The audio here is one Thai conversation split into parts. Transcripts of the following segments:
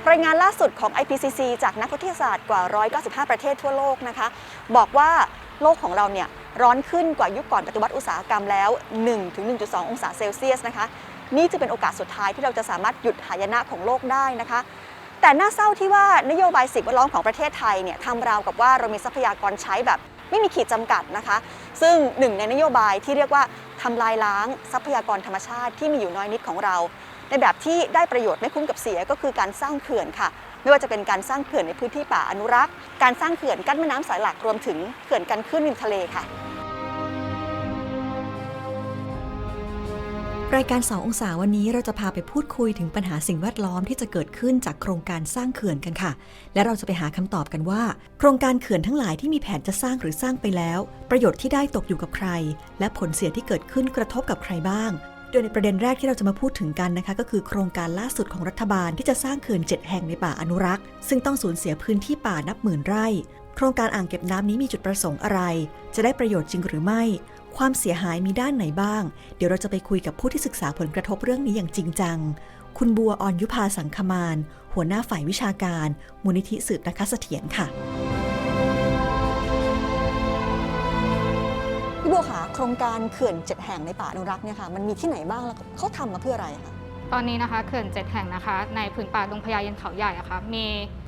จากรายงานล่าสุดของ IPCC จากนักวิทยาศาสตร์กว่า 195 ประเทศทั่วโลกนะคะ บอกว่าโลกของเราเนี่ยร้อนขึ้นกว่ายุคก่อนปฏิวัติอุตสาหกรรมแล้ว 1-1.2 องศาเซลเซียสนะคะ นี่จะเป็นโอกาสสุดท้ายที่เราจะสามารถหยุดหายนะของโลกได้นะคะ แต่น่าเศร้าที่ว่านโยบายสิ่งแวดล้อมของประเทศไทยเนี่ยทำราวกับว่าเรามีทรัพยากรใช้แบบไม่มีขีดจำกัดนะคะ ซึ่งหนึ่งในนโยบายที่เรียกว่าทำลายล้างทรัพยากรธรรมชาติที่มีอยู่น้อยนิดของเรา ในแบบที่ได้ประโยชน์ไม่คุ้มกับเสียก็คือการสร้างเขื่อนค่ะ ไม่ว่าจะเป็นการสร้างเขื่อนในพื้นที่ป่าอนุรักษ์ การสร้างเขื่อนกั้นแม่น้ำสายหลักรวมถึงเขื่อนกันคลื่นริมทะเลค่ะ รายการ2องศาวันนี้เราจะพาไปพูดคุยถึงปัญหาสิ่งแวดล้อมที่จะเกิดขึ้นจากโครงการสร้างเขื่อนกันค่ะ และเราจะไปหาคำตอบกันว่า โครงการเขื่อนทั้งหลายที่มีแผนจะสร้างหรือสร้างไปแล้ว ประโยชน์ที่ได้ตกอยู่กับใคร และผลเสียที่เกิดขึ้นกระทบกับใครบ้าง โดยในประเด็นแรกที่เราจะมาพูดถึงกันนะคะ ก็คือโครงการล่าสุดของรัฐบาลที่จะสร้างเขื่อน 7 แห่งในป่าอนุรักษ์ ซึ่งต้องสูญเสียพื้นที่ป่านับหมื่นไร่ โครงการอ่างเก็บน้ำนี้มีจุดประสงค์อะไร จะได้ประโยชน์จริงหรือไม่ ความเสียหายมีด้านไหนบ้าง เดี๋ยวเราจะไปคุยกับผู้ที่ศึกษาผลกระทบเรื่องนี้อย่างจริงจัง คุณบัวออนยุพาสังคมาน หัวหน้าฝ่ายวิชาการ มูลนิธิสืบนะคเสถียรค่ะ พี่บัวขาโครงการเขื่อนเจ็ดแห่งในป่าอนุรักษ์เนี่ยค่ะมันมีที่ไหนบ้างแล้วเขาทำมาเพื่ออะไรคะตอนนี้นะคะเขื่อน 7 แห่งนะคะ ในผืนป่าดงพญายันเขาใหญ่อะคะมี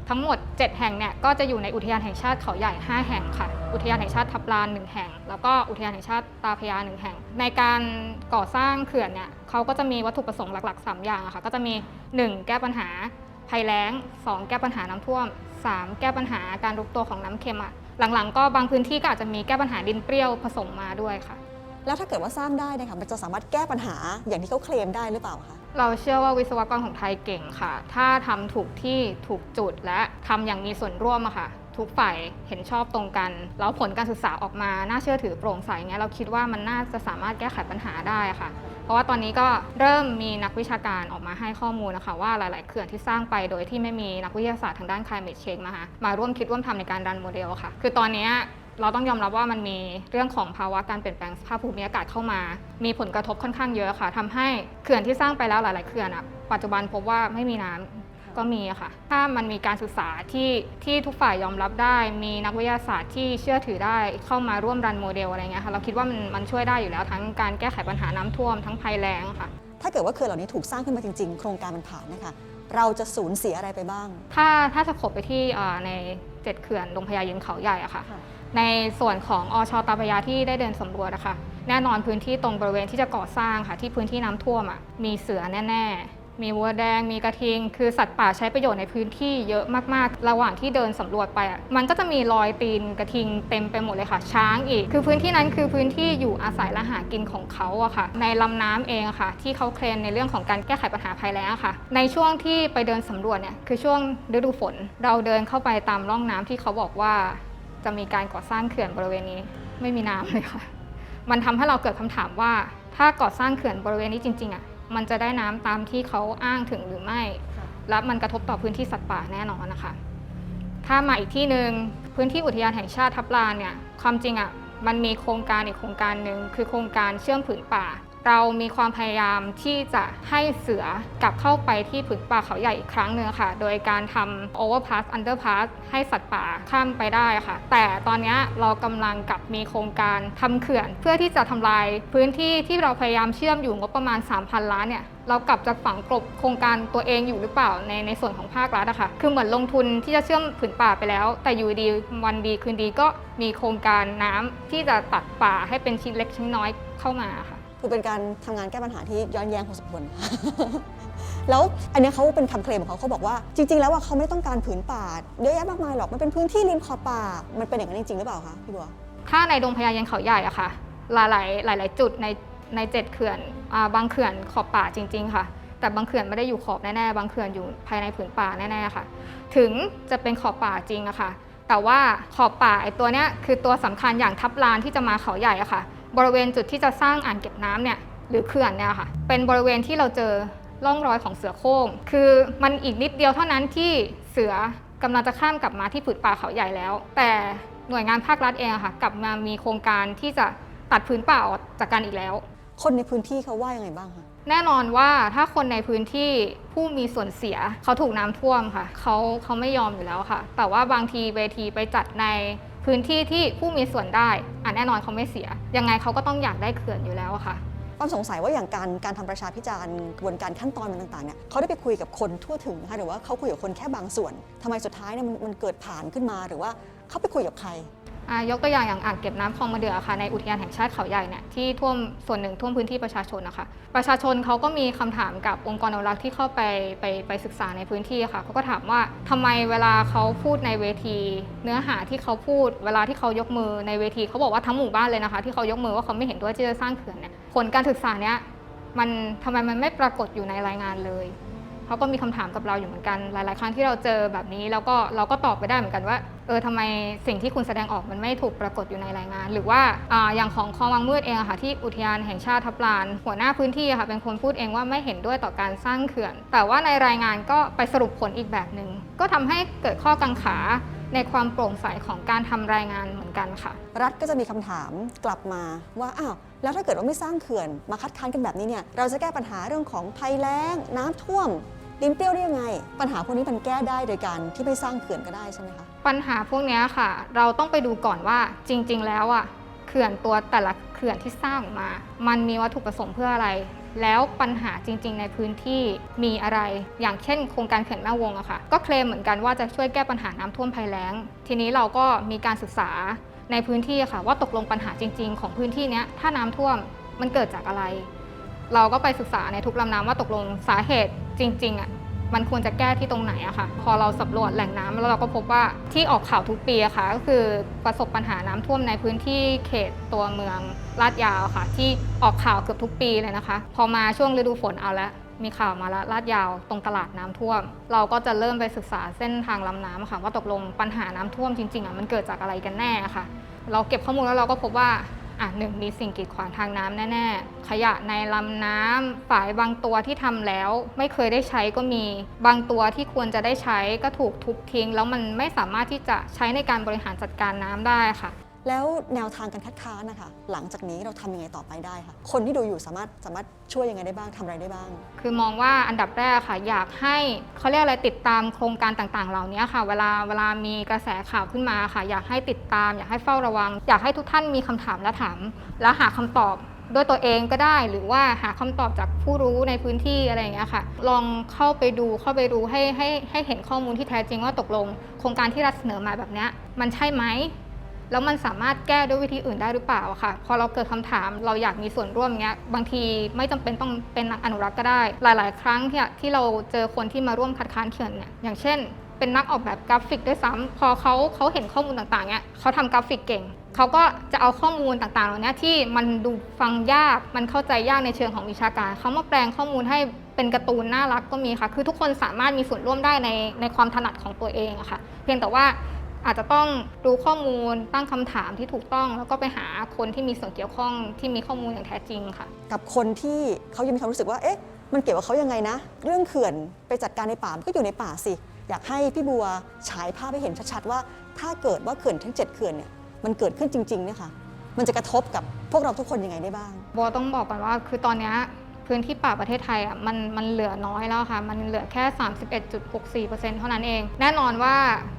ทั้งหมด 7 แห่งเนี่ยก็จะอยู่ในอุทยานแห่งชาติเขาใหญ่ 5 แห่งค่ะ อุทยานแห่งชาติทับลาน 1 แห่ง แล้วก็อุทยานแห่งชาติตาพญา 1 แห่ง ในการก่อสร้างเขื่อนเนี่ยเขาก็จะมีวัตถุประสงค์หลักๆ 3 อย่างอะค่ะก็จะมี 1 แก้ปัญหาภัยแล้ง 2 แก้ปัญหาน้ำท่วม 3 แก้ปัญหาการรุกตัวของน้ำเค็มอะ หลังๆ ก็บางพื้นที่ก็อาจจะมีแก้ปัญหาดินเปรี้ยวผสมมาด้วยค่ะ แล้วถ้าเกิดว่าสร้างได้เนยคะมันจะสามารถแก้ปัญหาอย่างที่เขาเคลมได้หรือเปล่าคะ เราเชื่อว่าวิศวกรของไทยเก่งค่ะ ถ้าทำถูกที่ถูกจุดและทำอย่างมีส่วนร่วมอะค่ะ ทุกฝ่ายเห็นชอบตรงกัน แล้วผลการศึกษาออกมาน่าเชื่อถือโปร่งใสเงี้ยเราคิดว่ามันน่าจะสามารถแก้ไขปัญหาได้ค่ะ เพราะว่าตอนนี้ก็เริ่มมีนักวิชาการออกมาให้ข้อมูลนะคะว่าหลายๆเขื่อนที่สร้างไปโดยที่ไม่มีนักวิทยาศาสตร์ทางด้าน climate change มามาร่วมคิดร่วมทำในการรันโมเดลค่ะ คือตอนนี้เราต้องยอมรับว่ามันมีเรื่องของภาวะการเปลี่ยนแปลงสภาพภูมิอากาศเข้ามา มีผลกระทบค่อนข้างเยอะค่ะทำให้เขื่อนที่สร้างไปแล้วหลาย ๆ เขื่อนอะปัจจุบันพบว่าไม่มีน้ำ ก็มีอะค่ะ ถ้ามันมีการศึกษาที่ที่ทุกฝ่ายยอมรับได้ มีนักวิทยาศาสตร์ที่เชื่อถือได้เข้ามาร่วมรันโมเดลอะไรเงี้ยค่ะ เราคิดว่ามันมันช่วยได้อยู่แล้วทั้งการแก้ไขปัญหาน้ำท่วมทั้งภัยแล้งค่ะ ถ้าเกิดว่าเขื่อนเหล่านี้ถูกสร้างขึ้นมาจริง ๆ โครงการมันผ่านนะคะเราจะสูญเสียอะไรไปบ้าง ถ้าถ้าจะขบไปที่เอ่อในเจ็ดเขื่อนดงพญายินเขาใหญ่อะค่ะค่ะ ในส่วนของอชตาพยาที่ได้เดินสำรวจอะค่ะแน่นอนพื้นที่ตรงบริเวณที่จะก่อสร้างค่ะ ที่พื้นที่น้ำท่วมอะมีเสือแน่ ๆ มีวัวแดงมีกระทิง คือสัตว์ป่าใช้ประโยชน์ในพื้นที่เยอะมากๆ ระหว่างที่เดินสำรวจไปอะมันก็จะมีรอยตีนกระทิงเต็มไปหมดเลยค่ะ ช้างอีก คือพื้นที่นั้นคือพื้นที่อยู่อาศัยและหากินของเขาอะค่ะ ในลำน้ำเองอะค่ะ ที่เขาเคลมในเรื่องของการแก้ไขปัญหาภัยแล้งค่ะ ในช่วงที่ไปเดินสำรวจเนี่ยคือช่วงฤดูฝน เราเดินเข้าไปตามร่องน้ำที่เขาบอกว่าจะมีการก่อสร้างเขื่อนบริเวณนี้ ไม่มีน้ำเลยค่ะ มันทำให้เราเกิดคำถามว่า ถ้าก่อสร้างเขื่อนบริเวณนี้จริงๆอะ มันจะได้น้ำตามที่เขาอ้างถึงหรือไม่ และมันกระทบต่อพื้นที่สัตว์ป่าแน่นอนนะคะ ถ้ามาอีกที่หนึ่งพื้นที่อุทยานแห่งชาติทับลานเนี่ยความจริงอะมันมีโครงการอีกโครงการหนึ่งคือโครงการเชื่อมผืนป่า เรามีความพยายามที่จะให้เสือกลับเข้าไปที่ผืนป่าเขาใหญ่อีกครั้งหนึ่งค่ะ โดยการทำ overpass underpass ให้สัตว์ป่าข้ามไปได้ค่ะ แต่ตอนนี้เรากำลังกับมีโครงการทำเขื่อน เพื่อที่จะทำลายพื้นที่ที่เราพยายามเชื่อมอยู่งบประมาณ 3,000 ล้านเนี่ยเรากลับจะฝังกลบโครงการตัวเองอยู่หรือเปล่าในในส่วนของภาครัฐอะค่ะ คือเหมือนลงทุนที่จะเชื่อมผืนป่าไปแล้ว แต่อยู่ดีวันดีคืนดีก็มีโครงการน้ำที่จะตัดป่าให้เป็นชิ้นเล็กชิ้นน้อยเข้ามาค่ะ คือเป็นการทำงานแก้ปัญหาที่ย้อนแย้งพอสมควรแล้วอันนี้เขาเป็นคำเคลมของเขาเขาบอกว่าจริง ๆ แล้วว่าเขาไม่ต้องการผืนป่าเยอะแยะมากมายหรอกมันเป็นพื้นที่ริมขอบป่า มันเป็นอย่างนั้นจริงๆหรือเปล่าคะพี่บัวถ้าในดงพญายันเขาใหญ่อะค่ะ หลายๆหลาย ๆ จุดในในเจ็ดเขื่อนบางเขื่อนขอบป่าจริง ๆ ค่ะ แต่บางเขื่อนไม่ได้อยู่ขอบแน่ๆบางเขื่อนอยู่ภายในผืนป่าแน่ๆค่ะ ถึงจะเป็นขอบป่าจริงอะค่ะ แต่ว่าขอบป่าไอ้ตัวเนี้ยคือตัวสำคัญอย่างทับลานที่จะมาเขาใหญ่อะค่ะ บริเวณจุดที่จะสร้างอ่างเก็บน้ำเนี่ยหรือเขื่อนเนี่ยค่ะ เป็นบริเวณที่เราเจอร่องรอยของเสือโคร่ง คือมันอีกนิดเดียวเท่านั้นที่เสือกำลังจะข้ามกลับมาที่ผืนป่าเขาใหญ่แล้ว แต่หน่วยงานภาครัฐเองอะค่ะ กลับมามีโครงการที่จะตัดพื้นป่าออกจากกันอีกแล้ว คนในพื้นที่เขาว่ายังไงบ้างคะแน่นอนว่าถ้าคนในพื้นที่ผู้มีส่วนเสียเขาถูกน้ำท่วมค่ะเขาเขาไม่ยอมอยู่แล้วค่ะ แต่ว่าบางทีเวทีไปจัดใน พื้นที่ที่ผู้มีส่วนได้อะแน่นอนเขาไม่เสีย ยังไงเขาก็ต้องอยากได้เขื่อนอยู่แล้วอะค่ะความสงสัยว่าอย่างการการทำประชาพิจารณ์กระบวนการขั้นตอนมันต่างๆเนี่ยเขาได้ไปคุยกับคนทั่วถึงนะคะหรือว่าเขาคุยกับคนแค่บางส่วนทำไมสุดท้ายเนี่ยมันมันเกิดผ่านขึ้นมาหรือว่าเขาไปคุยกับใคร ยกตัวอย่างอย่างอ่างเก็บน้ำคลองมะเดื่อค่ะในอุทยานแห่งชาติเขาใหญ่เนี่ยที่ท่วมส่วนหนึ่งท่วมพื้นที่ประชาชนนะคะประชาชนเขาก็มีคำถามกับองค์กรอนุรักษ์ที่เข้าไปไปไปศึกษาในพื้นที่ค่ะเขาก็ถามว่าทำไมเวลาเขาพูดในเวที เนื้อหาที่เขาพูด เวลาที่เขายกมือในเวทีเขาบอกว่าทั้งหมู่บ้านเลยนะคะ ที่เขายกมือว่าเขาไม่เห็นด้วยที่จะสร้างเขื่อนเนี่ยผลการศึกษาเนี้ยมันทำไมมันไม่ปรากฏอยู่ในรายงานเลย เขาก็มีคำถามกับเราอยู่เหมือนกัน หลาย ๆ ครั้งที่เราเจอแบบนี้แล้วก็เราก็ตอบไปได้เหมือนกันว่าเออทำไมสิ่งที่คุณแสดงออกมันไม่ถูกปรากฏอยู่ในรายงาน หรือว่าออย่างของคลองวังมืดเองอะค่ะที่อุทยานแห่งชาติทับลาน หัวหน้าพื้นที่อะค่ะเป็นคนพูดเองว่าไม่เห็นด้วยต่อการสร้างเขื่อน แต่ว่าในรายงานก็ไปสรุปผลอีกแบบหนึ่งก็ทำให้เกิดข้อกังขาในความโปร่งใสของการทำรายงานเหมือนกันค่ะ รัฐก็จะมีคำถามกลับมาว่าอ้าวแล้วถ้าเกิดว่าไม่สร้างเขื่อนมาคัดค้านกันแบบนี้เนี่ยเราจะแก้ปัญหาเรื่องของภัยแล้งน้ำท่วม ดินเปรี้ยวได้ยังไง ปัญหาพวกนี้มันแก้ได้โดยการที่ไม่สร้างเขื่อนก็ได้ใช่ไหมคะ ปัญหาพวกนี้ค่ะ เราต้องไปดูก่อนว่าจริง ๆ แล้วอะเขื่อนตัวแต่ละเขื่อนที่สร้างออกมา มันมีวัตถุประสงค์เพื่ออะไร แล้วปัญหาจริง ๆ ในพื้นที่มีอะไร อย่างเช่น โครงการเขื่อนแม่วงอะค่ะ ก็เคลมเหมือนกันว่าจะช่วยแก้ปัญหาน้ำท่วมภัยแล้ง ทีนี้เราก็มีการศึกษาในพื้นที่ค่ะ ว่าตกลงปัญหาจริง ๆ ของพื้นที่นี้ถ้าน้ำท่วมมันเกิดจากอะไร เราก็ไปศึกษาในทุกลำน้ำว่าตกลงสาเหตุจริงๆอะมันควรจะแก้ที่ตรงไหนอะค่ะ พอเราสำรวจแหล่งน้ำแล้วเราก็พบว่าที่ออกข่าวทุกปีอะค่ะ ก็คือประสบปัญหาน้ำท่วมในพื้นที่เขตตัวเมืองลาดยาวค่ะ ที่ออกข่าวเกือบทุกปีเลยนะคะ พอมาช่วงฤดูฝนเอาละมีข่าวมาแล้วลาดยาวตรงตลาดน้ำท่วม เราก็จะเริ่มไปศึกษาเส้นทางลำน้ำค่ะว่าตกลงปัญหาน้ำท่วมจริงๆอะมันเกิดจากอะไรกันแน่ค่ะ เราเก็บข้อมูลแล้วเราก็พบว่า อะหนึ่งมีสิ่งกีดขวางทางน้ำแน่ๆ ขยะในลำน้ำฝายบางตัวที่ทำแล้ว ไม่เคยได้ใช้ก็มี บางตัวที่ควรจะได้ใช้ก็ถูกทุบทิ้ง แล้วมันไม่สามารถที่จะใช้ในการบริหารจัดการน้ำได้ค่ะ แล้วแนวทางการคัดค้านนะคะหลังจากนี้เราทำยังไงต่อไปได้คะคนที่ดูอยู่สามารถสามารถช่วยยังไงได้บ้างทำอะไรได้บ้าง คือมองว่าอันดับแรกค่ะอยากให้เขาเรียกอะไรติดตามโครงการต่างๆ เหล่านี้ค่ะ เวลาเวลามีกระแสข่าวขึ้นมาค่ะ อยากให้ติดตาม อยากให้เฝ้าระวัง อยากให้ทุกท่านมีคำถามและถาม แล้วหาคำตอบด้วยตัวเองก็ได้ หรือว่าหาคำตอบจากผู้รู้ในพื้นที่อะไรอย่างเงี้ยค่ะ ลองเข้าไปดูเข้าไปดูให้ให้ให้เห็นข้อมูลที่แท้จริงว่าตกลง โครงการที่รัฐเสนอมาแบบเนี้ยมันใช่ไหม แล้วมันสามารถแก้ด้วยวิธีอื่นได้หรือเปล่าอะค่ะ พอเราเกิดคำถามเราอยากมีส่วนร่วมเงี้ยบางทีไม่จำเป็นต้องเป็นนักอนุรักษ์ก็ได้ หลาย ๆ ครั้งที่ที่เราเจอคนที่มาร่วมคัดค้านเขื่อนเนี่ยอย่างเช่น เป็นนักออกแบบกราฟิกด้วยซ้ำพอเขาเขาเห็นข้อมูลต่างๆเนี่ยเขาทำกราฟิกเก่งเขาก็จะเอาข้อมูลต่างๆเหล่านี้ที่มันดูฟังยากมันเข้าใจยากในเชิงของวิชาการเขามาแปลงข้อมูลให้เป็นการ์ตูนน่ารักก็มีค่ะ คือทุกคนสามารถมีส่วนร่วมได้ในในความถนัดของตัวเองอะค่ะ เพียงแต่ว่า อาจจะต้องรู้ข้อมูลตั้งคำถามที่ถูกต้อง แล้วก็ไปหาคนที่มีส่วนเกี่ยวข้องที่มีข้อมูลอย่างแท้จริงค่ะ กับคนที่เขายังมีความรู้สึกว่าเอ๊ะมันเกี่ยวกับเขายังไงนะ เรื่องเขื่อนไปจัดการในป่ามันก็อยู่ในป่าสิ อยากให้พี่บัวฉายภาพให้เห็นชัดๆว่า ถ้าเกิดว่าเขื่อนทั้ง 7 เขื่อนเนี่ยมันเกิดขึ้นจริงๆเนี่ยค่ะมันจะกระทบกับพวกเราทุกคนยังไงได้บ้างโบต้องบอกก่อนว่าคือตอนเนี้ย พื้นที่ป่าประเทศไทยอะมันมันเหลือน้อยแล้วค่ะ มันเหลือแค่ 31.64%เท่านั้นเอง แน่นอนว่า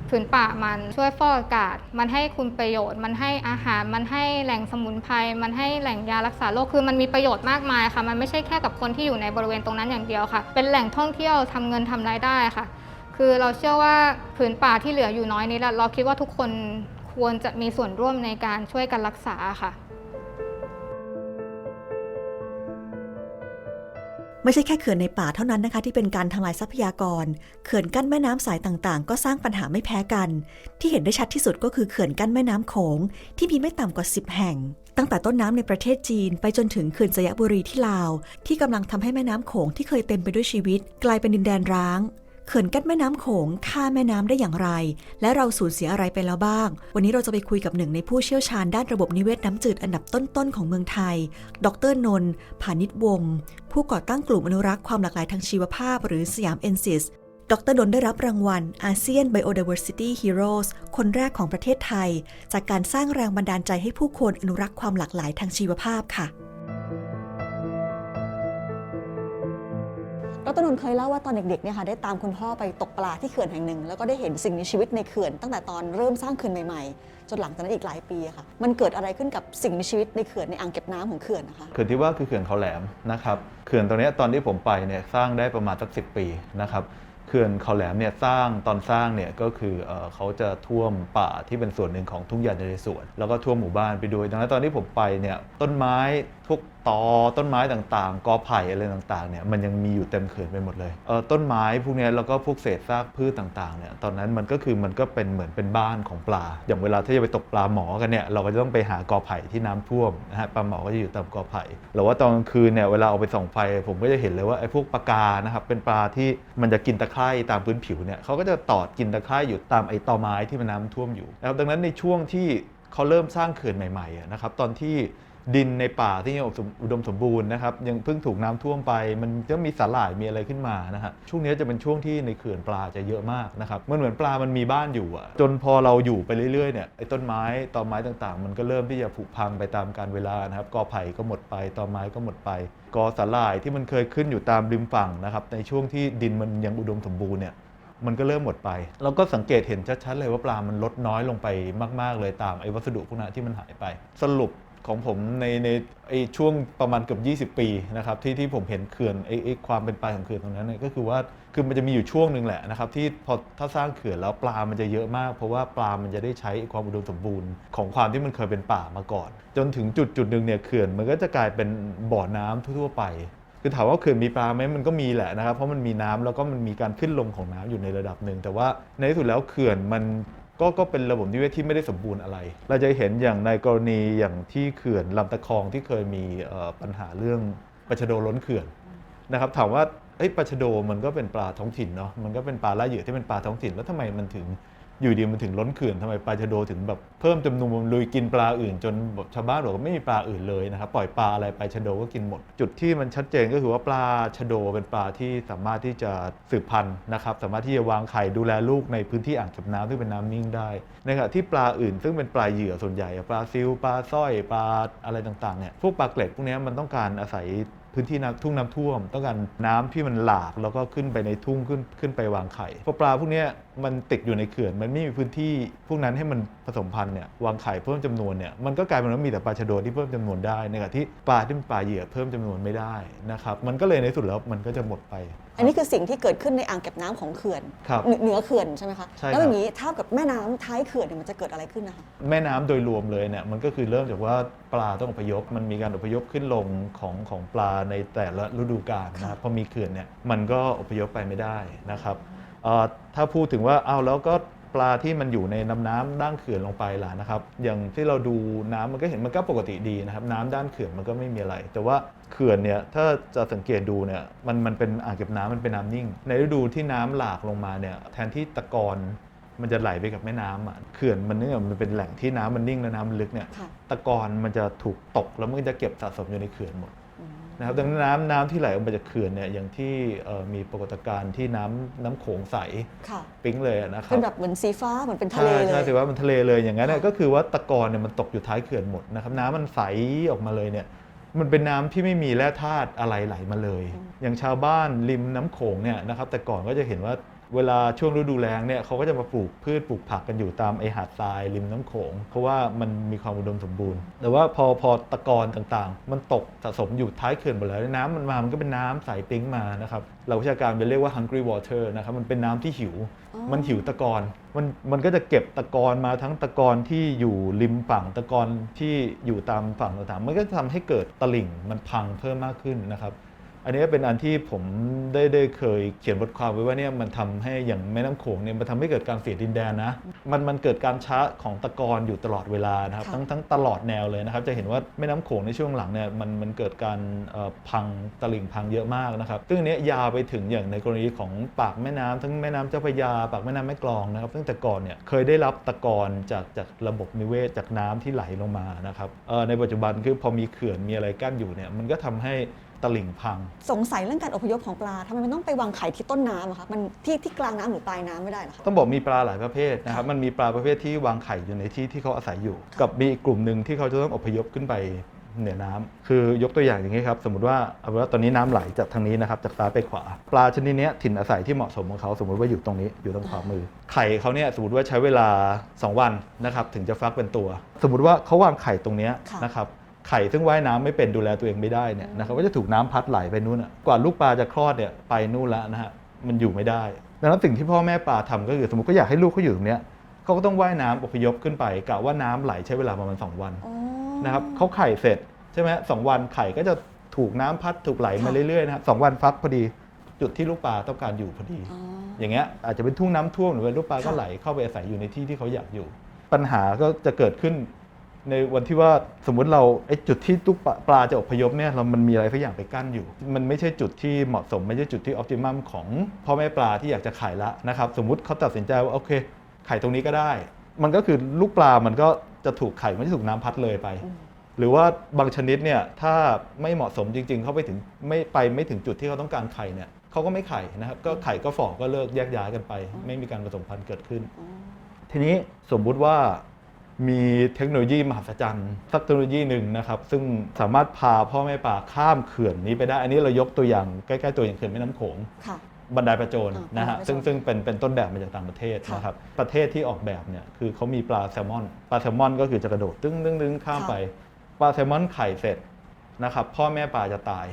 ผืนป่ามันช่วยฟอกอากาศ มันให้คุณประโยชน์ มันให้อาหาร มันให้แหล่งสมุนไพร มันให้แหล่งยารักษาโรค คือมันมีประโยชน์มากมายค่ะ มันไม่ใช่แค่กับคนที่อยู่ในบริเวณตรงนั้นอย่างเดียวค่ะ เป็นแหล่งท่องเที่ยวทำเงินทำรายได้ค่ะ คือเราเชื่อว่าผืนป่าที่เหลืออยู่น้อยนี้ละเราคิดว่าทุกคนควรจะมีส่วนร่วมในการช่วยกันรักษาค่ะ ไม่ใช่แค่เขื่อนในป่าเท่านั้นนะคะ ที่เป็นการทำลายทรัพยากร เขื่อนกั้นแม่น้ำสายต่างๆ ก็สร้างปัญหาไม่แพ้กัน ที่เห็นได้ชัดที่สุดก็คือเขื่อนกั้นแม่น้ำโขงที่มีไม่ต่ำกว่า 10 แห่ง ตั้งแต่ต้นน้ำในประเทศจีน ไปจนถึงเขื่อนสยบุรีที่ลาว ที่กำลังทำให้แม่น้ำโขงที่เคยเต็มไปด้วยชีวิต กลายเป็นดินแดนร้าง เขื่อนกั้นแม่น้ำโขงฆ่าแม่น้ำได้อย่างไร และเราสูญเสียอะไรไปแล้วบ้าง วันนี้เราจะไปคุยกับหนึ่งในผู้เชี่ยวชาญด้านระบบนิเวศน้ำจืดอันดับต้นๆของเมืองไทย ดรนนท์ผานิชวงศ์ผู้ก่อตั้งกลุ่มอนุรักษ์ความหลากหลายทางชีวภาพ หรือสยามเอนซิสดรดนได้รับรางวัลอาเซียน Biodiversity Heroes คนแรกของประเทศไทย จากการสร้างแรงบันดาลใจให้ผู้คนอนุรักษ์ความหลากหลายทางชีวภาพค่ะ ดรนนท์เคยเล่าว่าตอนเด็กๆเนี่ยค่ะได้ตามคุณพ่อไปตกปลาที่เขื่อนแห่งหนึ่ง แล้วก็ได้เห็นสิ่งมีชีวิตในเขื่อนตั้งแต่ตอนเริ่มสร้างเขื่อนใหม่ๆ จนหลังจากนั้นอีกหลายปีค่ะ มันเกิดอะไรขึ้นกับสิ่งมีชีวิตในเขื่อนในอ่างเก็บน้ำของเขื่อนนะคะเขื่อนที่ว่าคือเขื่อนเขาแหลมนะครับเขื่อนตรงนี้ตอนที่ผมไปเนี่ยสร้างได้ประมาณสักสิปีนะครับเขื่อนเขาแหลมเนี่ยสร้างตอนสร้างเนี่ยก็คือเอ่อเขาจะท่วมป่าที่เป็นส่วนหนึ่งของทุ่งหญ้าในสวน แล้วก็ท่วมหมู่บ้านไปด้วย ดังนั้นตอนที่ผมไปเนี่ยต้นไม้พวก ตอต้นไม้ต่างๆ กอไผ่อะไรต่างๆเนี่ยมันยังมีอยู่เต็มเขื่อนไปหมดเลยเออต้นไม้พวกนี้แล้วก็พวกเศษซากพืชต่างๆเนี่ยตอนนั้นมันก็คือมันก็เป็นเหมือนเป็นบ้านของปลา อย่างเวลาที่จะไปตกปลาหมอกันเนี่ยเราก็จะต้องไปหากอไผ่ที่น้ำท่วมนะฮะปลาหมอก็จะอยู่ตามกอไผ่หรือว่าตอนกลางคืนเนี่ยเวลาเอาไปส่องไฟผมก็จะเห็นเลยว่าไอ้พวกปลากานะครับเป็นปลาที่มันจะกินตะไคร่ตามพื้นผิวเนี่ยเขาก็จะตอดกินตะไคร่อยู่ตามไอ้ตอไม้ที่มันน้ำท่วมอยู่นะครับดังนั้นในช่วงที่เขาเริ่มสร้างเขื่อนใหม่ๆนะครับตอนที่ ดินในป่าที่ยังอุดมสมบูรณ์นะครับยังเพิ่งถูกน้ำท่วมไป มันจะมีสาหร่ายมีอะไรขึ้นมานะฮะช่วงนี้จะเป็นช่วงที่ในเขื่อนปลาจะเยอะมากนะครับมันเหมือนปลามันมีบ้านอยู่อะจนพอเราอยู่ไปเรื่อยๆเนี่ยไอ้ต้นไม้ตอไม้ต่างๆ มันก็เริ่มที่จะผุพังไปตามกาลเวลานะครับกอไผ่ก็หมดไปตอไม้ก็หมดไปกอสาหร่ายที่มันเคยขึ้นอยู่ตามริมฝั่งนะครับในช่วงที่ดินมันยังอุดมสมบูรณ์เนี่ยมันก็เริ่มหมดไปเราก็สังเกตเห็นชัดๆเลยว่าปลามันลดน้อยลงไปมาก ๆ เลยตามไอ้วัสดุพวกนั้นที่มันหายไป สรุป ของผมในในไอช่วงประมาณเกือบ20 ปีนะครับที่ที่ผมเห็นเขื่อนไอ้ไอ้ความเป็นไปของเขื่อนตรงนั้นเนี่ยก็คือว่าคือมันจะมีอยู่ช่วงหนึ่งแหละนะครับที่พอถ้าสร้างเขื่อนแล้วปลามันจะเยอะมาก เพราะว่าปลามันจะได้ใช้ความอุดมสมบูรณ์ของความที่มันเคยเป็นป่ามาก่อน จนถึงจุดจุดหนึ่งเนี่ยเขื่อนมันก็จะกลายเป็นบ่อน้ำทั่วไปคือถามว่าเขื่อนมีปลาไหมมันก็มีแหละนะครับ เพราะมันมีน้ำแล้วก็มันมีการขึ้นลงของน้ำอยู่ในระดับหนึ่ง แต่ว่าในที่สุดแล้วเขื่อนมัน ก็ก็เป็นระบบนิเวศที่ไม่ได้สมบูรณ์อะไร เราจะเห็นอย่างในกรณีอย่างที่เขื่อนลำตะคองที่เคยมีปัญหาเรื่องปลาชะโดล้นเขื่อนนะครับถามว่าเอ้ปลาชะโดมันก็เป็นปลาท้องถิ่นเนาะมันก็เป็นปลาล่าเหยื่อที่เป็นปลาท้องถิ่นแล้วทำไมมันถึง อยู่ดีมันถึงล้นเขื่อนทำไมปลาชะโดถึงแบบเพิ่มจำนวนลุยกินปลาอื่น จนแบบชาวบ้านบอกว่าไม่มีปลาอื่นเลยนะครับปล่อยปลาอะไรไปชะโดก็กินหมด จุดที่มันชัดเจนก็คือว่าปลาชะโดเป็นปลาที่สามารถที่จะสืบพันธุ์นะครับสามารถที่จะวางไข่ดูแลลูกในพื้นที่อ่างเก็บน้ำที่เป็นน้ำนิ่งได้ในขณะที่ปลาอื่นซึ่งเป็นปลาเหยื่อส่วนใหญ่ปลาซิวปลาสร้อยปลาอะไรต่างๆเนี่ยพวกปลาเกล็ดพวกนี้มันต้องการอาศัย พื้นที่น้ำทุ่งน้ำท่วม ต้องการน้ำที่มันหลากแล้วก็ขึ้นไปในทุ่งขึ้นขึ้นไปวางไข่พราปลาพวกเนี้ยมันติดอยู่ในเขื่อน มันไม่มีพื้นที่พวกนั้นให้มันผสมพันธุ์เนี่ยวางไข่เพิ่มจำนวนเนี่ยมันก็กลายเป็นว่ามีแต่ปลาชะโดที่เพิ่มจำนวนได้ในขณะที่ปลาที่เป็นปลาเหยื่อเพิ่มจำนวนไม่ได้นะครับมันก็เลยในที่สุดแล้วมันก็จะหมดไป อันนี้คือสิ่งที่เกิดขึ้นในอ่างเก็บน้ำของเขื่อนครับเหนือเหนือเขื่อนใช่ไหมคะใช่ครับแล้วอย่างนี้เท่ากับแม่น้ำท้ายเขื่อนเนี่ยมันจะเกิดอะไรขึ้นนะคะแม่น้ำโดยรวมเลยเนี่ยมันก็คือเริ่มจากว่าปลาต้องอพยพมันมีการอพยพขึ้นลงของของปลาในแต่ละฤดูกาลนะครับพอมีเขื่อนเนี่ยมันก็อพยพไปไม่ได้นะครับเอ่อถ้าพูดถึงว่าเอาแล้วก็ปลาที่มันอยู่ในน้ำน้ำด้านเขื่อนลงไปล่ะนะครับ อย่างที่เราดูน้ำมันก็เห็นมันก็ปกติดีนะครับ น้ำด้านเขื่อนมันก็ไม่มีอะไร แต่ว่า เขื่อนเนี่ยถ้าจะสังเกตดูเนี่ยมันมันเป็นอ่างเก็บน้ำมันเป็นน้ำนิ่ง ในฤดูที่น้ำหลากลงมาเนี่ยแทนที่ตะกอนมันจะไหลไปกับแม่น้ำอะเขื่อนมันเนื่องจากมันเป็นแหล่งที่น้ำมันนิ่งและน้ำมันลึกเนี่ยค่ะตะกอนมันจะถูกตกแล้วมันก็จะเก็บสะสมอยู่ในเขื่อนหมดนะครับดังนั้นน้ำน้ำที่ไหลออกมาจากเขื่อนเนี่ยอย่างที่เอ่อมีปรากฏการณ์ที่น้ำน้ำโขงใสค่ะปิ๊งเลยอะนะครับเป็นแบบเหมือนสีฟ้าเหมือนเป็นทะเลใช่เลใช่ยถือว่ามันทะเลเลยอย่างนั้นเนี่ยค่ะก็คือว่าตะกอนเนี่ยมันตกอยู่ท้ายเขื่อนหมดนะครับน้ำมันใสออกมาเลยเนี่ย มันเป็นน้ำที่ไม่มีแร่ธาตุอะไรไหลมาเลย อย่างชาวบ้านริมน้ำโขงเนี่ยนะครับแต่ก่อนก็จะเห็นว่า เวลาช่วงฤดูแล้งเนี่ยเขาก็จะมาปลูกพืชปลูกผักกันอยู่ตามไอหาดทรายริมน้ำโขง เพราะว่ามันมีความอุดมสมบูรณ์ แต่ว่าพอพอตะกอนต่างๆ มันตกสะสมอยู่ท้ายเขื่อนหมดแล้วน้ำมันมามันก็เป็นน้ำใสปิ๊งมานะครับเราวิชาการไปเรียกว่า hungry water นะครับมันเป็นน้ำที่หิวอ๋อมันหิวตะกอนมันมันก็จะเก็บตะกอนมาทั้งตะกอนที่อยู่ริมฝั่งตะกอนที่อยู่ตามฝั่งต่างๆมันก็จะทำให้เกิดตลิ่งมันพังเพิ่มมากขึ้นนะครับ อันนี้เป็นอันที่ผมได้ได้เคยเขียนบทความไว้ว่าเนี่ยมันทำให้อย่างแม่น้ำโขงเนี่ยมันทำให้เกิดการเสียดินแดนนะมันมันเกิดการช้าของตะกอนอยู่ตลอดเวลานะครับค่ะทั้งทั้งตลอดแนวเลยนะครับ จะเห็นว่าแม่น้ำโขงในช่วงหลังเนี่ยมันมันเกิดการเอ่อพังตลิ่งพังเยอะมากนะครับซึ่งอันเนี้ยยาวไปถึงอย่างในกรณีของปากแม่น้ำทั้งแม่น้ำเจ้าพระยา ปากแม่น้ำแม่กลองนะครับซึ่งแต่ก่อนเนี่ยเคยได้รับตะกอนจากจากระบบนิเวศจากน้ำที่ไหลลงมานะครับเอ่อในปัจจุบันคือพอมีเขื่อนมีอะไรกั้นอยู่เนี่ยมันก็ทำให้ ตลิ่งพัง สงสัยเรื่องการอพยพของปลาทำไมมันต้องไปวางไข่ที่ต้นน้ำอะคะมันที่ที่กลางน้ำหรือปลายน้ำไม่ได้เหรอคะ ต้องบอกมีปลาหลายประเภทนะครับมันมีปลาประเภทที่วางไข่อยู่ในที่ที่เขาอาศัยอยู่ กับมีอีกกลุ่มหนึ่งที่เขาจะต้องอพยพขึ้นไปเหนือน้ำคือยกตัวอย่างอย่างนี้ครับสมมติว่าเอาเป็นว่าตอนนี้น้ำไหลจากทางนี้นะครับจากซ้ายไปขวา ปลาชนิดเนี้ยถิ่นอาศัยที่เหมาะสมของเขาสมมติว่าอยู่ตรงนี้อยู่ตรงขวามือ ไข่เขาเนี่ยสมมติว่าใช้เวลา 2 วันนะครับถึงจะฟักเป็นตัว สมมติว่าเขาวางไข่ตรงเนี้ยค่ะ นะครับ ไข่ซึ่งว่ายน้ำไม่เป็นดูแลตัวเองไม่ได้เนี่ยนะครับก็จะถูกน้ำพัดไหลไปนู่นอะกว่าลูกปลาจะคลอดเนี่ยไปนู่นแล้วนะฮะมันอยู่ไม่ได้ดังนั้นสิ่งที่พ่อแม่ปลาทำก็คือสมมติก็อยากให้ลูกเขาอยู่ตรงเนี้ยเขาก็ต้องว่ายน้ำอพยพขึ้นไปกะว่าน้ำไหลใช้เวลาประมาณ2วันอ๋อนะครับเขาไข่เสร็จใช่ไหมสองวันไข่ก็จะถูกน้ำพัดถูกไหลมาค่ะเรื่อยๆนะครับสองวันฟักพอดีจุดที่ลูกปลาต้องการอยู่พอดีอ๋ออย่างเงี้ยอาจจะเป็นทุ่งน้ำท่วมหรือเป็นลูกปลาก็ค่ะไหลเข้าไปอาศัยอยู่ในที่ที่เขาอยากอยู่ ปัญหาก็จะเกิดขึ้น ในวันที่ว่าสมมุติเราไอ้จุดที่ลูกปลาปลาจะอพยพเนี่ยเรามันมีอะไรสักอย่างไปกั้นอยู่ มันไม่ใช่จุดที่เหมาะสม ไม่ใช่จุดที่ออ t ติมัมของพ่อแม่ปลาที่อยากจะขายละนะครับสมมุติเขาตัดสินใจว่าโอเคไข่ตรงนี้ก็ได้ มันก็คือลูกปลามันก็จะถูกไข่ไม่ได้ถูกน้ำพัดเลยไป หรือว่าบางชนิดเนี่ยถ้าไม่เหมาะสมจริง ๆ เขาไปถึงไม่ไปไม่ถึงจุดที่เขาต้องการไข่เนี่ยเขาก็ไม่ไข่นะครับก็ไข่ก็ฝ่อก็เลิกแยกย้ายกันไป ไม่มีการผสมพันธุ์เกิดขึ้น ทีนี้สมมุติว่า มีเทคโนโลยีมหัศจรรย์สักเทคโนโลยีหนึ่งนะครับ ซึ่งสามารถพาพ่อแม่ป่าข้ามเขื่อนนี้ไปได้ อันนี้เรายกตัวอย่างใกล้ ๆ ตัวอย่างเขื่อนแม่น้ำโขงค่ะ บันไดประโจนอ่านะฮะบันไดประโจนซึ่งซึ่งเป็นเป็นต้นแบบมาจากต่างประเทศค่ะนะครับประเทศที่ออกแบบเนี่ยคือเขามีปลาแซลมอนปลาแซลมอนก็คือจะกระโดดตึ้งตึ้งตึ้งข้ามค่ะ ไปปลาแซลมอนไข่เสร็จนะครับพ่อแม่ปลาจะตาย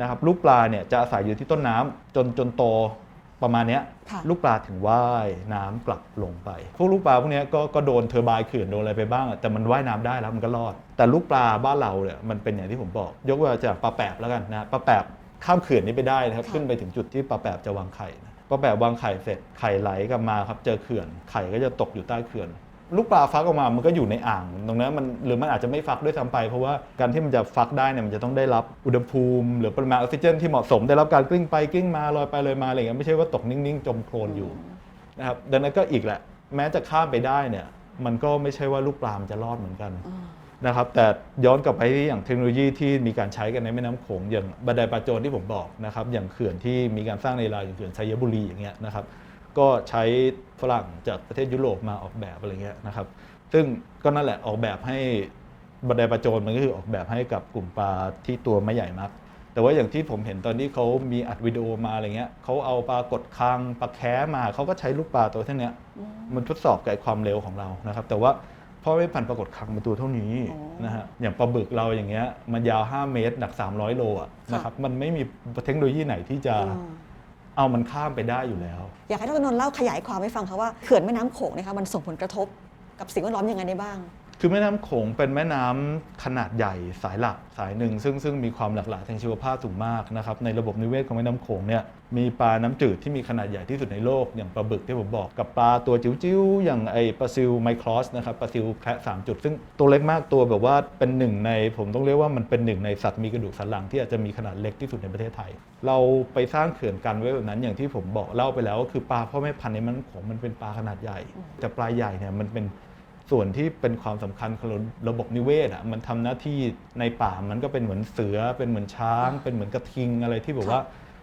นะครับลูกปลาเนี่ยจะอาศัยอยู่ที่ต้นน้ำจนจนโต ประมาณเนี้ยค่ะ ลูกปลาถึงว่ายน้ำกลับลงไป พวกลูกปลาพวกเนี้ยก็ก็โดนเทอร์ไบน์เขื่อนโดนอะไรไปบ้างอะแต่มันว่ายน้ำได้แล้วมันก็รอด แต่ลูกปลาบ้านเราเนี่ยมันเป็นอย่างที่ผมบอก ยกว่าจากปลาแปบแล้วกันนะปลาแปบข้ามเขื่อนนี้ไปได้นะครับค่ะ ขึ้นไปถึงจุดที่ปลาแปบจะวางไข่นะปลาแปบวางไข่เสร็จไข่ไหลกลับมาครับเจอเขื่อนไข่ก็จะตกอยู่ใต้เขื่อน ลูกปลาฟักออกมามันก็อยู่ในอ่าง ตรงนั้นมันหรือมันอาจจะไม่ฟักด้วยซ้ำไป เพราะว่าการที่มันจะฟักได้เนี่ยมันจะต้องได้รับอุณหภูมิ หรือปริมาณออกซิเจนที่เหมาะสมได้รับการกลิ้งไปกลิ้งมาลอยไปลอยมาอะไรอย่างเงี้ยไม่ใช่ว่าตกนิ่งๆ จมโคลนอยู่นะครับดังนั้นก็อีกแหละ แม้จะข้ามไปได้เนี่ยมันก็ไม่ใช่ว่าลูกปลามันจะรอดเหมือนกันนะครับแต่ย้อนกลับไปที่อย่างเทคโนโลยีที่มีการใช้กันในแม่น้ำโขงอย่างบันไดปลาโจนที่ผมบอกนะครับอย่างเขื่อนที่มีการสร้างในลาวอย่างเขื่อนชัยบุรีอย่างเงี้ยนะครับ ก็ใช้ฝรั่งจากประเทศยุโรปมาออกแบบอะไรเงี้ยนะครับ ซึ่งก็นั่นแหละออกแบบให้บันไดปลาโจนมันก็คือออกแบบให้กับกลุ่มปลาที่ตัวไม่ใหญ่มาก แต่ว่าอย่างที่ผมเห็นตอนที่เขามีอัดวิดีโอมาอะไรเงี้ยเขาเอาปลากดคังปลาแค้มาเขาก็ใช้ลูกปลาตัวเท่าเนี้ยมันทดสอบกับไอ้ความเร็วของเรานะครับ แต่ว่าพ่อไม่พันธุ์ปรากฏคังมันตัวเท่านี้อ๋อนะฮะอย่างปลาบึกเราอย่างเงี้ยมันยาว 5 เมตร หนัก 300 โลอะค่ะนะครับมันไม่มีเทคโนโลยีไหนที่จะอ่า เอามันข้ามไปได้อยู่แล้ว อยากให้ดรนนท์เล่าขยายความให้ฟังค่ะว่าเขื่อนแม่น้ำโขงเนะคะมันส่งผลกระทบกับสิ่งแวดล้อมยังไงได้บ้าง คือแม่น้ำโขงเป็นแม่น้ำขนาดใหญ่สายหลักสายหนึ่ง ซึ่งซึ่งมีความหลากหลายทางชีวภาพสูงมากนะครับในระบบนิเวศของแม่น้ำโขงเนี่ยมีปลาน้ำจืดที่มีขนาดใหญ่ที่สุดในโลกอย่างปลาบึกที่ผมบอกกับปลาตัวจิ๋วๆ อย่างไอปลาซิลไมครอสนะครับปลาซิลแคระสามจุด ซึ่งตัวเล็กมากตัวแบบว่าเป็นหนึ่งในผมต้องเรียกว่ามันเป็นหนึ่งในสัตว์มีกระดูกสันหลังที่อาจจะมีขนาดเล็กที่สุดในประเทศไทย เราไปสร้างเขื่อนกันไว้แบบนั้นอย่างที่ผมบอกเล่าไปแล้วก็คือปลาพ่อแม่พันธุ์ในแม่น้ำโขงมันเป็นปลาขนาดใหญ่ แต่ปลาใหญ่เนี่ยมันเป็น ส่วนที่เป็นความสำคัญของระบบนิเวศอะมันทำหน้าที่ในป่ามันก็เป็นเหมือนเสือ เป็นเหมือนช้าง เป็นเหมือนกระทิงอะไรที่แบบว่า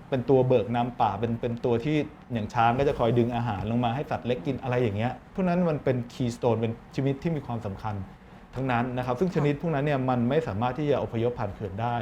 เป็นตัวเบิกน้ำป่าเป็นเป็นตัวที่อย่างช้างก็จะคอยดึงอาหารลงมาให้สัตว์เล็กกินอะไรอย่างเงี้ยพวกนั้นมันเป็นคีย์สโตนเป็นชนิดที่มีความสำคัญทั้งนั้นนะครับ ซึ่งชนิดพวกนั้นเนี่ยมันไม่สามารถที่จะอพยพผ่านเขื่อนได้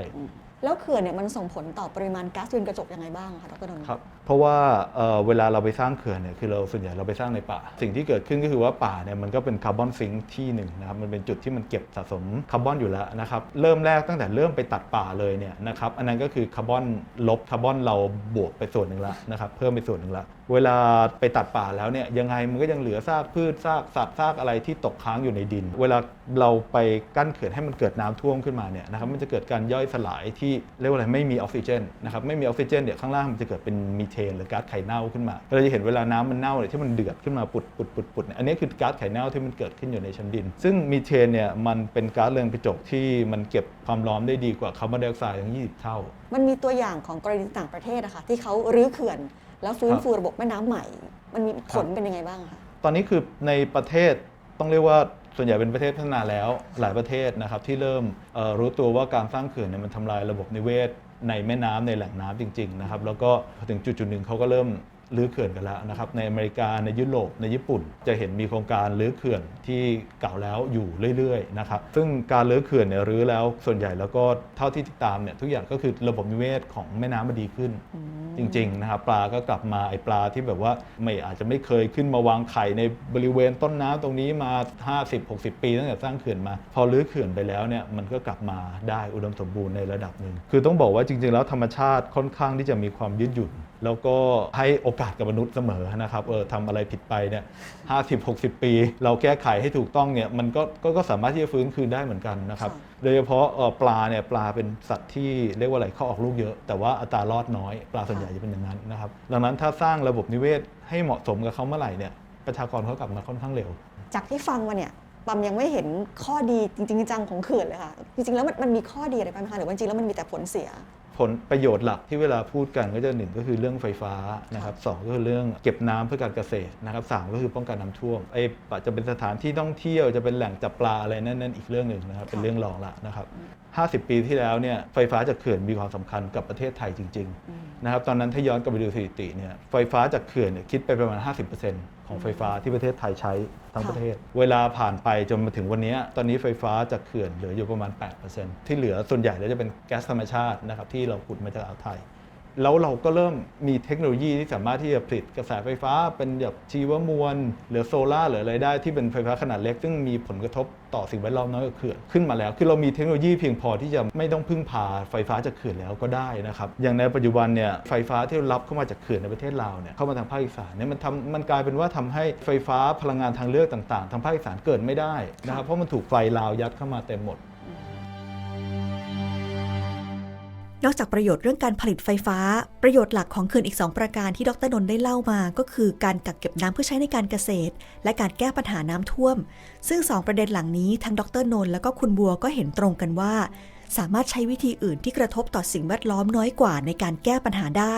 แล้วเขื่อนเนี่ยมันส่งผลต่อปริมาณก๊าซเรือนกระจกยังไงบ้างคะดรนนท์ ครับเพราะว่าเอ่อเวลาเราไปสร้างเขื่อนเนี่ยคือเราส่วนใหญ่เราไปสร้างในป่า สิ่งที่เกิดขึ้นก็คือว่าป่าเนี่ยมันก็เป็นคาร์บอนซิงค์ที่หนึ่งนะครับมันเป็นจุดที่มันเก็บสะสมคาร์บอนอยู่แล้วนะครับเริ่มแรกตั้งแต่เริ่มไปตัดป่าเลยเนี่ยนะครับอันนั้นก็คือคาร์บอนลบคาร์บอนเราบวกไปส่วนหนึ่งละนะครับเพิ่มไปส่วนหนึ่งละ เวลาไปตัดป่าแล้วเนี่ยยังไงมันก็ยังเหลือซากพืชซากสัตว์ซากอะไรที่ตกค้างอยู่ในดิน เวลาเราไปกั้นเขื่อนให้มันเกิดน้ำท่วมขึ้นมาเนี่ยนะครับมันจะเกิดการย่อยสลายที่เรียกว่าอะไรไม่มีออกซิเจนนะครับไม่มีออกซิเจนเดี๋ยวข้างล่างมันจะเกิดเป็นมีเทนหรือก๊าซไข่เน่าขึ้นมาเราจะเห็นเวลาน้ำมันเน่าเนี่ยที่มันเดือดขึ้นมาปุดปุดปุดปุดเนี่ยอันนี้คือก๊าซไข่เน่าที่มันเกิดขึ้นอยู่ในชั้นดิน ซึ่งมีเทนเนี่ยมันเป็นก๊าซเรือนกระจกที่มันเก็บความร้อนได้ดีกว่าคาร์บอนไดออกไซด์ถึง20 เท่า มันมีตัวอย่างของกรณีต่างประเทศนะคะที่เขารื้อเขื่อน แล้วฟื้นฟูระบบแม่น้ำใหม่ มันมีผลเป็นยังไงบ้างคะตอนนี้คือในประเทศต้องเรียกว่าส่วนใหญ่เป็นประเทศพัฒนาแล้วหลายประเทศนะครับที่เริ่มเอ่อรู้ตัวว่าการสร้างเขื่อนเนี่ยมันทำลายระบบนิเวศในแม่น้ำในแหล่งน้ำจริงๆนะครับแล้วก็พอถึงจุดจุดๆหนึ่งเขาก็เริ่ม รื้อเขื่อนกันแล้วนะครับในอเมริกาในยุโรปในญี่ปุ่น จะเห็นมีโครงการรื้อเขื่อนที่เก่าแล้วอยู่เรื่อยๆนะครับซึ่งการรื้อเขื่อนเนี่ยรื้อแล้วส่วนใหญ่แล้วก็เท่าที่ติดตามเนี่ยทุกอย่างก็คือระบบนิเวศของแม่น้ำมันดีขึ้น จริงๆนะครับปลาก็กลับมาไอปลาที่แบบว่าไม่อาจจะไม่เคยขึ้นมาวางไข่ในบริเวณต้นน้ำตรงนี้มา 50-60 ปีตั้งแต่สร้างเขื่อนมา พอรื้อเขื่อนไปแล้วเนี่ยมันก็กลับมาได้อุดมสมบูรณ์ในระดับหนึ่งคือต้องบอกว่าจริง ๆ แล้วธรรมชาติค่อนข้างที่จะมีความยืดหยุ่น แล้วก็ให้โอกาสกับมนุษย์เสมอนะครับเออทำอะไรผิดไปเนี่ยห้าสิบหกสิบปี เราแก้ไขให้ถูกต้องเนี่ยมันก็ก็ก็สามารถที่จะฟื้นคืนได้เหมือนกันนะครับค่ะโดยเฉพาะเอ่อปลาเนี่ยปลาเป็นสัตว์ที่เรียกว่าอะไรเขาออกลูกเยอะ แต่ว่าอัตรารอดน้อยปลาส่วนใหญ่จะเป็นอย่างนั้นนะครับดังนั้นถ้าสร้างระบบนิเวศให้เหมาะสมกับเขาเมื่อไหร่เนี่ยประชากรเขากลับมาค่อนข้างเร็ว จากที่ฟังมาเนี่ยปั๊มยังไม่เห็นข้อดีจริงๆจังๆของเขื่อนเลยค่ะ จริงๆแล้วมันมันมีข้อดีอะไรบ้างไหมคะหรือว่าจริงๆแล้วมันมีแต่ผลเสีย ผลประโยชน์หลักที่เวลาพูดกันก็จะหนึ่งก็คือเรื่องไฟฟ้านะครับสองก็คือเรื่องเก็บน้ำเพื่อการเกษตรนะครับสามก็คือป้องกันน้ำท่วมไอ้ปะจะเป็นสถานที่ท่องเที่ยวจะเป็นแหล่งจับปลาอะไรนั่นนั่นอีกเรื่องหนึ่งนะครับเป็นเรื่องรองละนะครับ 50 ปีที่แล้วเนี่ยไฟฟ้าจากเขื่อนมีความสำคัญกับประเทศไทยจริงๆนะครับตอนนั้นถ้าย้อนกลับไปดูสถิติเนี่ยไฟฟ้าจากเขื่อนเนี่ยคิดไปประมาณ 50%ของไฟฟ้าที่ประเทศไทยใช้ทั้งประเทศ เวลาผ่านไปจนมาถึงวันนี้ ตอนนี้ไฟฟ้าจากเขื่อนเหลืออยู่ประมาณ 8%ที่เหลือส่วนใหญ่แล้วจะเป็นแก๊สธรรมชาตินะครับที่เราขุดมาจากอ่าวไทย แล้วเราก็เริ่มมีเทคโนโลยีที่สามารถที่จะผลิตกระแสไฟฟ้าเป็นแบบชีวมวลหรือโซลาร์หรืออะไรได้ที่เป็นไฟฟ้าขนาดเล็ก ซึ่งมีผลกระทบต่อสิ่งแวดล้อมน้อยกว่าเขื่อนขึ้นมาแล้ว คือเรามีเทคโนโลยีเพียงพอที่จะไม่ต้องพึ่งพาไฟฟ้าจากเขื่อนแล้วก็ได้นะครับอย่างในปัจจุบันเนี่ยไฟฟ้าที่รับเข้ามาจากเขื่อนในประเทศลาวเนี่ยเข้ามาทางภาคอีสานเนี่ยมันทำมันกลายเป็นว่าทำให้ไฟฟ้าพลังงานทางเลือกต่าง ๆ ทางภาคอีสานเกิดไม่ได้นะครับเพราะมันถูกไฟลาวยัดเข้ามาเต็มหมด นอกจากประโยชน์เรื่องการผลิตไฟฟ้า ประโยชน์หลักของเขื่อนอีก 2 ประการที่ดรนนท์ได้เล่ามาก็คือการกักเก็บน้ำเพื่อใช้ในการเกษตร และการแก้ปัญหาน้ำท่วม ซึ่ง 2 ประเด็นหลังนี้ทั้งดรนนท์และก็คุณบัวก็เห็นตรงกันว่า สามารถใช้วิธีอื่นที่กระทบต่อสิ่งแวดล้อมน้อยกว่าในการแก้ปัญหาได้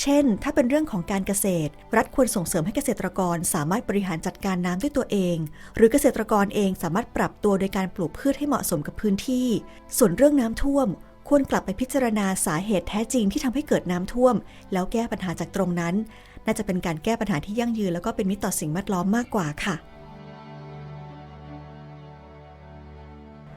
เช่น ถ้าเป็นเรื่องของการเกษตร รัฐควรส่งเสริมให้เกษตรกร สามารถบริหารจัดการน้ำด้วยตัวเอง หรือเกษตรกรเองสามารถปรับตัวโดยการปลูกพืชให้เหมาะสมกับพื้นที่ ส่วนเรื่องน้ำท่วม ควรกลับไปพิจารณาสาเหตุแท้จริงที่ทำให้เกิดน้ำท่วม แล้วแก้ปัญหาจากตรงนั้น น่าจะเป็นการแก้ปัญหาที่ยั่งยืนแล้วก็เป็นมิตรต่อสิ่งแวดล้อมมากกว่าค่ะ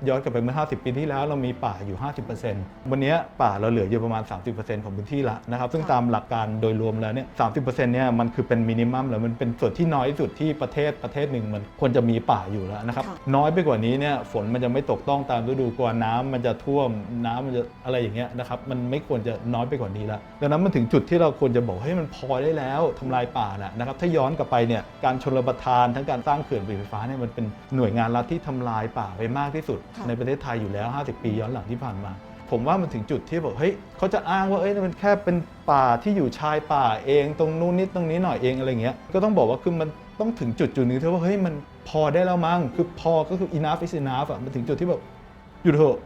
ย้อนกลับไปเมื่อ 50 ปีที่แล้วเรามีป่าอยู่ 50%วันนี้ป่าเราเหลืออยู่ประมาณ 30%ของพื้นที่ละนะครับ ซึ่งค่ะตามหลักการโดยรวมแล้วเนี่ย 30%เนี่ยมันคือเป็นมินิมัมแล้วมันเป็นส่วนที่น้อยที่สุดที่ประเทศประเทศหนึ่งมันควรจะมีป่าอยู่แล้วนะครับค่ะน้อยไปกว่านี้เนี่ยฝนมันจะไม่ตกต้องตามฤดูกาลน้ำมันจะท่วมน้ำมันจะอะไรอย่างเงี้ยนะครับ มันไม่ควรจะน้อยไปกว่านี้แล้วดังนั้นมันถึงจุดที่เราควรจะบอกเฮ้ยมันพอได้แล้วทำลายป่าน่ะนะครับถ้าย้อนกลับไปเนี่ยการชลประทานทั้งการสร้างเขื่อนผลิตไฟฟ้าเนี่ยมันเป็นหน่วยงานรัฐที่ทำลายป่าไปมากที่สุดค่ะในประเทศไทยอยู่แล้ว 50 ปีย้อนหลังที่ผ่านมา ผมว่ามันถึงจุดที่บอกเฮ้ยเขาจะอ้างว่าเอ้ยมันแค่เป็นป่าที่อยู่ชายป่าเองตรงนู้นนิดตรงนี้หน่อยเองอะไรเงี้ยก็ต้องบอกว่าคือมันต้องถึงจุดจุดนึงที่ว่าเฮ้ยมันพอได้แล้วมั้งคือพอก็คือ enough is enough อะมันถึงจุดที่แบบหยุดเถอะ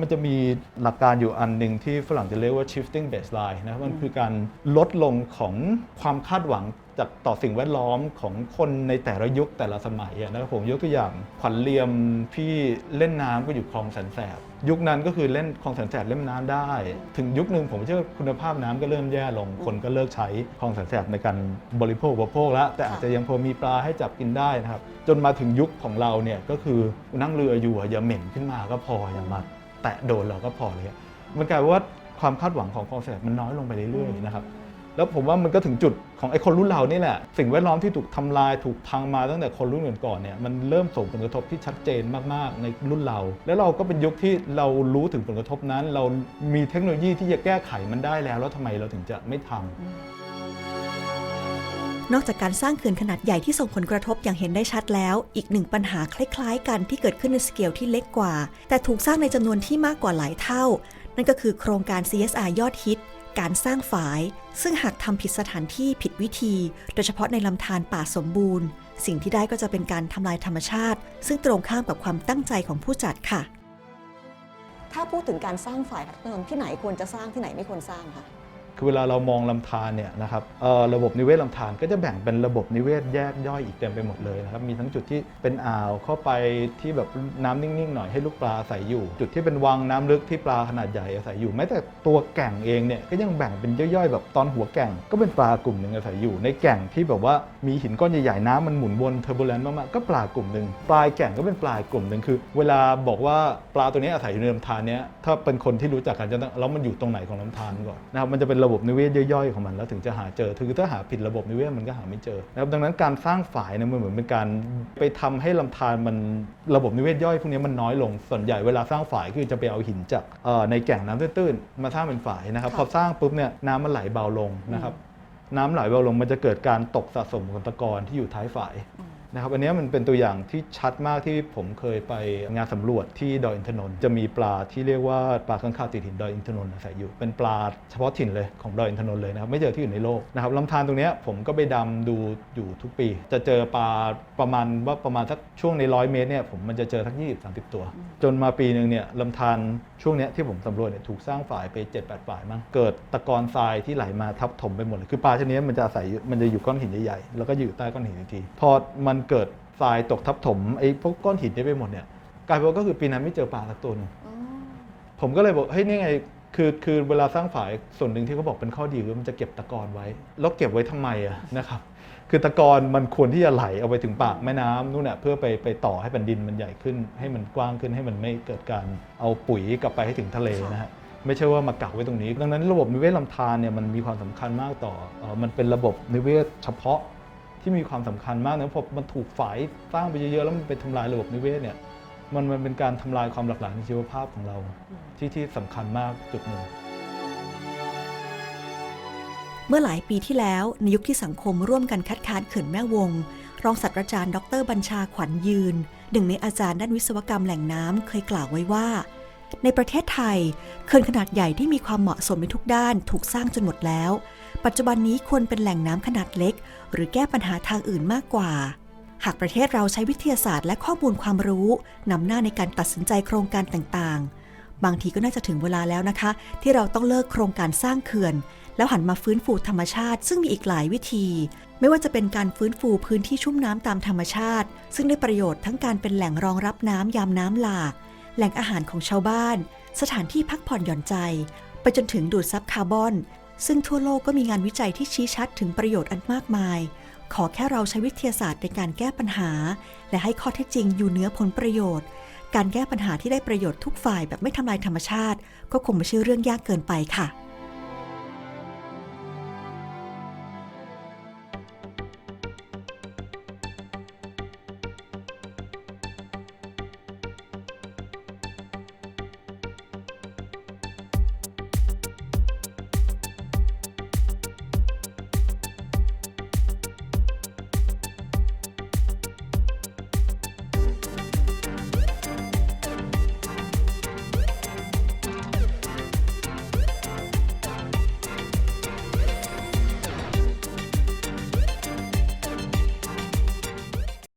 มันจะมีหลักการอยู่อันหนึ่งที่ฝรั่งจะเรียกว่า shifting baseline นะมันคือการลดลงของความคาดหวังจากต่อสิ่งแวดล้อมของคนในแต่ละยุคแต่ละสมัยอะนะครับผมยกตัวอย่างขวัญเลียมพี่เล่นน้ำก็อยู่คลองแสนแสบ ยุคนั้นก็คือเล่นคลองแสนแสบเล่นน้ำได้ ถึงยุคหนึ่งผมเชื่อว่าคุณภาพน้ำก็เริ่มแย่ลงคนก็เลิกใช้คลองแสนแสบในการบริโภคอุปโภคแล้วแต่อาจจะยังพอมีปลาให้จับกินได้นะครับจนมาถึงยุคของเราเนี่ยก็คือนั่งเรืออยู่อะอย่าเหม็นขึ้นมาก็พออย่ามา แตะโดนเราก็พอเลยอะมันกลายเป็นว่าความคาดหวังของคลองแสนแสบมันน้อยลงไปเรื่อยๆนะครับแล้วผมว่ามันก็ถึงจุดของไอ้คนรุ่นเรานี่แหละ สิ่งแวดล้อมที่ถูกทำลายถูกพังมาตั้งแต่คนรุ่นก่อนๆเนี่ยมันเริ่มส่งผลกระทบที่ชัดเจนมากๆในรุ่นเรา แล้วเราก็เป็นยุคที่เรารู้ถึงผลกระทบนั้น เรามีเทคโนโลยีที่จะแก้ไขมันได้แล้ว แล้วทำไมเราถึงจะไม่ทำ นอกจากการสร้างเขื่อนขนาดใหญ่ที่ส่งผลกระทบอย่างเห็นได้ชัดแล้ว อีกหนึ่งปัญหาคล้ายๆ กันที่เกิดขึ้นในสเกลที่เล็กกว่า แต่ถูกสร้างในจำนวนที่มากกว่าหลายเท่า นั่นก็คือโครงการ CSR ยอดฮิต การสร้างฝาย ซึ่งหากทำผิดสถานที่ผิดวิธี โดยเฉพาะในลำธารป่าสมบูรณ์ สิ่งที่ได้ก็จะเป็นการทำลายธรรมชาติ ซึ่งตรงข้ามกับความตั้งใจของผู้จัดค่ะ ถ้าพูดถึงการสร้างฝ่ายค่ะดรนนท์ที่ไหนควรจะสร้างที่ไหนไม่ควรสร้างคะ คือเวลาเรามองลำธารเนี่ยนะครับระบบนิเวศลำธารก็จะแบ่งเป็นระบบนิเวศแยกย่อยอีกเต็มไปหมดเลยนะครับมีทั้งจุดที่เป็นอ่าวเข้าไปที่แบบน้ำนิ่งๆหน่อยให้ลูกปลาอาศัยอยู่ จุดที่เป็นวังน้ำลึกที่ปลาขนาดใหญ่อาศัยอยู่แม้แต่ตัวแก่งเองเนี่ยก็ยังแบ่งเป็นย่อยๆ แบบตอนหัวแก่ง ก็เป็นปลากลุ่มหนึ่งอาศัยอยู่ ในแก่งที่แบบว่ามีหินก้อนใหญ่ๆน้ำมันหมุนวนเทอร์โบแลนต์มากๆก็ปลากลุ่มหนึ่งปลายแก่งก็เป็นปลายกลุ่มหนึ่งคือ เวลาบอกว่าปลาตัวนี้อาศัยอยู่ในลำธารเนี้ยถ้าเป็นคนที่รู้จักกันจะต้องแล้วมันอยู่ตรงไหนของลำธารก่อนนะครับมันจะเป็นระบบนิเวศย่อยๆของมันแล้วถึงจะหาเจอคือถ้าหาผิดระบบนิเวศมันก็หาไม่เจอนะครับดังนั้นการสร้างฝายเนี่ยมันเหมือนเป็นการไปทำให้ลำธารมันระบบนิเวศย่อยพวกนี้มันน้อยลงส่วนใหญ่เวลาสร้างฝายคือจะไปเอาหินจากเอ่อในแก่งน้ำตื้นๆมาสร้างเป็นฝายนะครับค่ะพอสร้างปุ๊บเนี่ยน้ำมันไหลเบาลงนะครับน้ำไหลเบาลงมันจะเกิดการตกสะสมของตะกอนที่อยู่ท้ายฝาย นะครับอันนี้มันเป็นตัวอย่างที่ชัดมากที่ผมเคยไปงานสำรวจที่ดอยอินทนนท์จะมีปลาที่เรียกว่าปลาข้างคาวติดหินดอยอินทนนท์อาศัยอยู่ เป็นปลาเฉพาะถิ่นเลยของดอยอินทนนท์เลยนะครับไม่เจอที่อื่นในโลกนะครับลำธารตรงนี้ผมก็ไปดำดูอยู่ทุกปี จะเจอปลาประมาณว่าประมาณสักช่วงในร้อยเมตรเนี่ยผมมันจะเจอทั้ง20 30 ตัว จนมาปีหนึ่งเนี่ยลำธารช่วงนี้ที่ผมสำรวจเนี่ยถูกสร้างฝายไป 7-8ฝายมั้งเกิดตะกอนทรายที่ไหลมาทับถมไปหมดเลยคือปลาชนิดนี้มันจะอาศัยอยู่มันจะอยู่ก้อนหินใหญ่ๆแล้วก็อยู่ใต้ก้อนหินอีกทีพอมันเกิดทรายตกทับถมไอ้พวกก้อนหินนี้ไปหมดเนี่ยกลายเป็นว่าก็คือปีนั้นไม่เจอปลาสักตัวหนึงอืมผมก็เลยบอกเฮ้ยนี่ไงคือคือเวลาสร้างฝายส่วนหนึ่งที่เขาบอกเป็นข้อดีคือมันจะเก็บตะกอนไว้ แล้วเก็บไว้ทำไมอะนะครับคือตะกอนมันควรที่จะไหลเอาไปถึงปากแม่น้ำนู่นน่ะเพื่อไปไปต่อให้แผ่นดินมันใหญ่ขึ้น ให้มันกว้างขึ้นให้มันไม่เกิดการเอาปุ๋ยกลับไปให้ถึงทะเลนะฮะไม่ใช่ว่ามากักไว้ตรงนี้ ดังนั้นระบบนิเวศลำธารเนี่ยมันมีความสำคัญมากต่อเอ่อมันเป็นระบบนิเวศเฉพาะ ที่มีความสำคัญมากนะพอมันถูกฝายสร้างไปเยอะๆแล้วมันไปทำลายระบบนิเวศเนี่ยมันมันเป็นการทำลายความหลากหลายในชีวภาพของเรา ที่ที่สำคัญมากจุดหนึ่งเมื่อหลายปีที่แล้วในยุคที่สังคมร่วมกันคัดค้านเขื่อนแม่วง รองศาสตราจารย์ ดรบัญชาขวัญยืน หนึ่งในอาจารย์ด้านวิศวกรรมแหล่งน้ำเคยกล่าวไว้ว่า ในประเทศไทยเขื่อนขนาดใหญ่ที่มีความเหมาะสมในทุกด้านถูกสร้างจนหมดแล้ว ปัจจุบันนี้ควรเป็นแหล่งน้ำขนาดเล็ก หรือแก้ปัญหาทางอื่นมากกว่า หากประเทศเราใช้วิทยาศาสตร์และข้อมูลความรู้นำหน้าในการตัดสินใจโครงการต่างๆ บางทีก็น่าจะถึงเวลาแล้วนะคะ ที่เราต้องเลิกโครงการสร้างเขื่อน แล้วหันมาฟื้นฟูธรรมชาติ ซึ่งมีอีกหลายวิธี ไม่ว่าจะเป็นการฟื้นฟูพื้นที่ชุ่มน้ำตามธรรมชาติ ซึ่งได้ประโยชน์ทั้งการเป็นแหล่งรองรับน้ำยามน้ำหลาก แหล่งอาหารของชาวบ้าน สถานที่พักผ่อนหย่อนใจ ไปจนถึงดูดซับคาร์บอน ซึ่งทั่วโลกก็มีงานวิจัยที่ชี้ชัดถึงประโยชน์อันมากมาย ขอแค่เราใช้วิทยาศาสตร์ในการแก้ปัญหา และให้ข้อเท็จจริงอยู่เหนือผลประโยชน์ การแก้ปัญหาที่ได้ประโยชน์ทุกฝ่ายแบบไม่ทำลายธรรมชาติ ก็คงไม่ใช่เรื่องยากเกินไปค่ะ